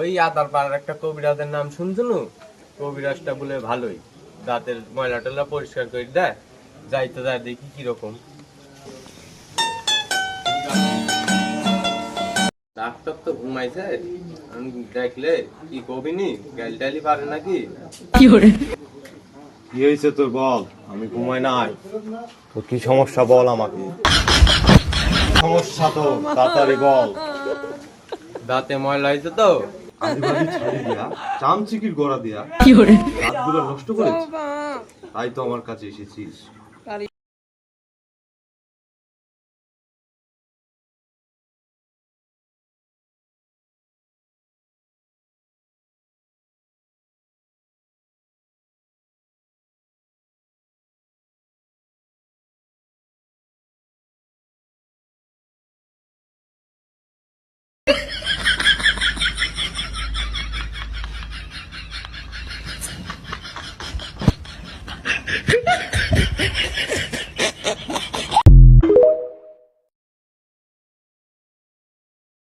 ওই আদার পাড়ার একটা কবিরাজের নাম শুনছুনু কবিরাজটা বলে ভালোই। দাঁতের ময়লা টয়লা পরিষ্কার করে দেয় যাইতে যায় দেখি কীরকম। ডাক্তার তো ঘুমাইছে। আমি দেখলে কি কবিনি? গ্যাল ট্যালি পারে নাকি? কি হয়েছে তোর বল? আমি ঘুমাই নাই। তোর কি সমস্যা বল আমাকে? সমস্যা তো তাড়াতাড়ি বল। দাঁতে ময়লা হয়েছে তো? ছাড়ি দিয়া চামচিকির গোড়া দিয়া রাতগুলো নষ্ট করেছে। তাই তো আমার কাছে এসেছিস।